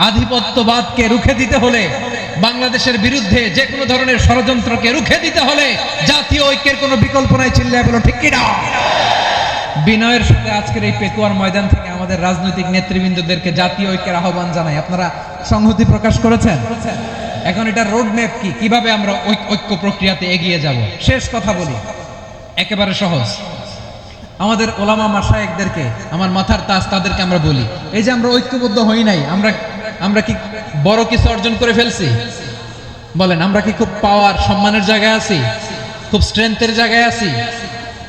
আধিপত্যবাদকে রুখে দিতে হলে, বাংলাদেশের বিরুদ্ধে যে কোনো ধরনের ষড়যন্ত্রকে রুখে দিতে হলে, জাতীয় ঐক্যের কোনো বিকল্প নাই চিল্লায় বলো, ঠিক কিনা? বিনয়ের সাথে আজকের এই পেকুয়ার ময়দান থেকে আমাদের রাজনৈতিক নেতৃবৃন্দদেরকে জাতীয় ঐক্যের আহ্বান জানাই। আপনারা সংহতি প্রকাশ করেছেন? এখন এটা রোড ম্যাপ কি? কীভাবে আমরা ঐক- ঐক্য প্রক্রিয়াতে এগিয়ে যাব? শেষ কথা বলি। একেবারে সহজ। আমাদের ওলামা মাসায়েকদেরকে আমার মাথার তাজ তাদেরকে আমরা বলি। এই যে আমরা ঐক্যবদ্ধ হই নাই, আমরা আমরা কি বড় কিছু অর্জন করে ফেলছি? বলেন, আমরা কি খুব পাওয়ার সম্মানের জায়গায় আছি? খুব স্ট্রেংথের জায়গায় আছি?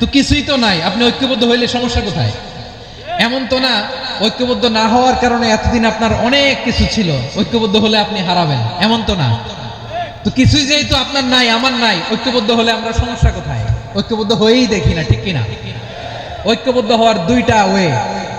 তো কিছুই তো নাই। আপনি ঐক্যবদ্ধ হইলে সমস্যা কোথায়? এমন তো না, ঐক্যবদ্ধ না হওয়ার কারণে এতদিন আপনার অনেক কিছু ছিল। ঐক্যবদ্ধ হলে আপনি হারাবেন। এমন তো না। তো কিছুই যেহেতু আপনার নাই, আমার নাই, ঐক্যবদ্ধ হলে আমরা সমস্যা কোথায়? ঐক্যবদ্ধ হয়েই দেখি না, ঠিক কিনা? ঐক্যবদ্ধ হওয়ার দুইটা ওয়ে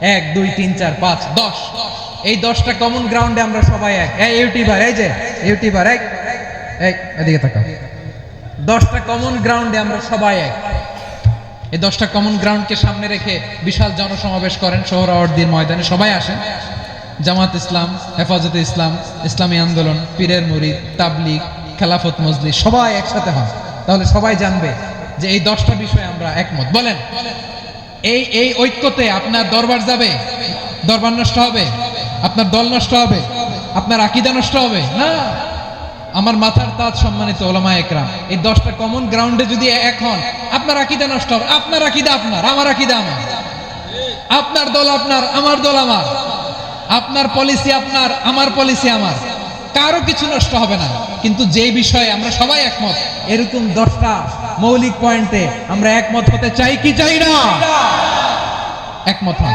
এক, দুই, তিন, চার, পাঁচ, দশ। এই দশটা কমন গ্রাউন্ডে আমরা সবাই এক। ইউটিউবার, এই যে, ইউটিউবার এক এদিকে তাকাও। দশটা কমন গ্রাউন্ডে আমরা সবাই এক। এই দশটা কমন গ্রাউন্ডকে সামনে রেখে বিশাল জনসমাবেশ করেন সোহরাওয়ার্দির ময়দানে। সবাই আসেন। জামাত ইসলাম, হেফাজতে ইসলাম, ইসলামী আন্দোলন, পীরের মুরিদ তাবলিগ, খেলাফত মজলিস, সবাই একসাথে হন। তাহলে সবাই জানবে যে এই দশটা বিষয়ে আমরা একমত। বলেন। এই এই ঐক্যতে আপনার দরবার যাবে। দরবার নষ্ট হবে। আপনার দল নষ্ট হবে। আপনার আকিদা নষ্ট হবে। না। আমার মাথার তাজ সম্মানিত ওলামা একরাম, এই দশটা কমন গ্রাউন্ডে যদি এক হন, আপনার আকিদা নষ্ট হবে। আপনার আকিদা আপনার, আমার আকিদা আমার। আপনার দল আপনার, আমার দল আমার। আপনার পলিসি আপনার, আমার পলিসি আমার। কারও কিছু নষ্ট হবে না। কিন্তু যে বিষয়ে আমরা সবাই একমত, এরকম দশটা মৌলিক পয়েন্টে আমরা একমত হতে চাই কি চাই না? একমত হন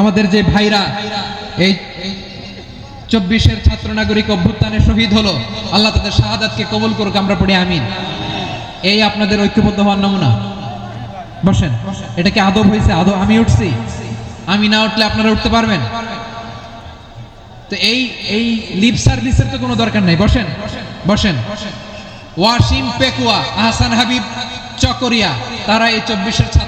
আমাদের যে ভাইরা, এই চব্বিশের ছাত্র নাগরিক অভ্যুত্থানে শহীদ হলো, আল্লাহ তাদের শাহাদাতকে কবুল করুক, আমরা পড়ি আমিন। এই আপনাদের ঐক্যবদ্ধ হওয়ার নমুনা। বসেন, এটা কি আদব হয়েছে আদব আমি উঠছি? আমি না উঠলে আপনারা উঠতে পারবেন? তো এই এই লিপ সার্ভিসের তো কোনো দরকার নাই। বসেন বসেন। ওয়াসিম পেকুয়া, আহসান হাবিব চকরিয়া, তারা এই চব্বিশের ছাত্র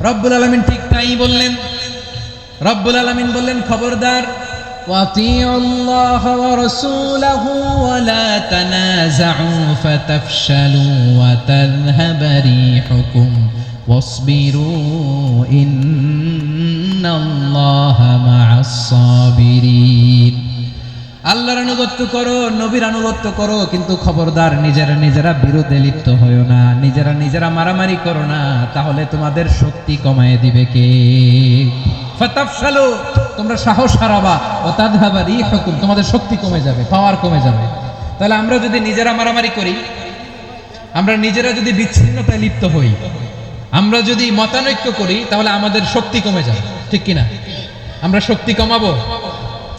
রব্বুল আলমিন ঠিক তাই বললেন রব্বুল আলমিন বললেন খবরদার وأطيعوا الله ورسوله ولا تنازعوا فتفشلوا وتذهب ريحكم واصبروا إن الله مع الصابرين আল্লাহর আনুগত্য করো, নবীর আনুগত্য করো, কিন্তু খবরদার নিজেরা নিজেরা বিরোধে লিপ্ত হইও না, নিজেরা নিজেরা মারামারি করো না, তাহলে তোমাদের শক্তি কমায় দিবে কে? তোমরা সাহস হারাবা তাদহাবা রিহুকুম, তোমাদের শক্তি কমে যাবে পাওয়ার কমে যাবে। তাহলে আমরা যদি নিজেরা মারামারি করি, আমরা নিজেরা যদি বিচ্ছিন্নতায় লিপ্ত হই, আমরা যদি মতানৈক্য করি, তাহলে আমাদের শক্তি কমে যাবে, ঠিক কিনা? আমরা শক্তি কমাবো?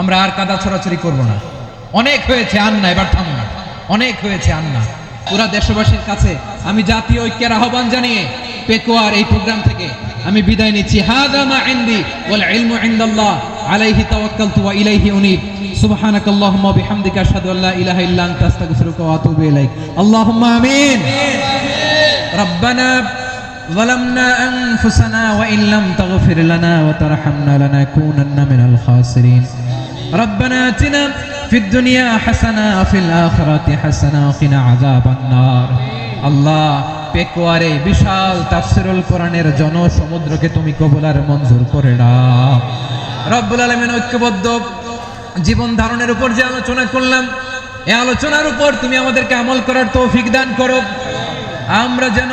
আমরা আর কাদা ছড়াছড়ি করব না অনেক হয়েছে আন্না এবার থামো না অনেক হয়েছে আন্না পুরা দেশবাসীর কাছে আমি জাতীয় ঐক্যের আহ্বান জানিয়ে পেকুয়ার এই প্রোগ্রাম থেকে আমি বিদায় নিচ্ছি হাদা মা ইনদি ওয়াল ইলমু ইনদাল্লাহ আলাইহি তাওয়াক্কালতু ওয়া ইলাইহি উনীব সুবহানাক আল্লাহুম্মা বিহামদিকা আশহাদু আল্লা ইলাহা ইল্লা আনতা আস্তাগফিরুকা ওয়া আতুবু ইলাইক আল্লাহুম্মা আমিন ربنا ظلمنا أنفسنا وإن لم تغفر لنا وترحمنا لنكونن من الخاسرين ربنا آتنا في الدنيا حسنة وفي الآخرة حسنة وقنا عذاب النار الله পেকুয়ারে বিশাল তাফসিরুল কোরআনের জনসমুদ্রকে তুমি কবুলার মঞ্জুর করে দাও রব্বুল আলামিন ঐক্যবদ্ধ জীবন ধারণের উপর যে আলোচনা করলাম এই আলোচনার উপর তুমি আমাদেরকে আমল করার তৌফিক দান করো আমরা যেন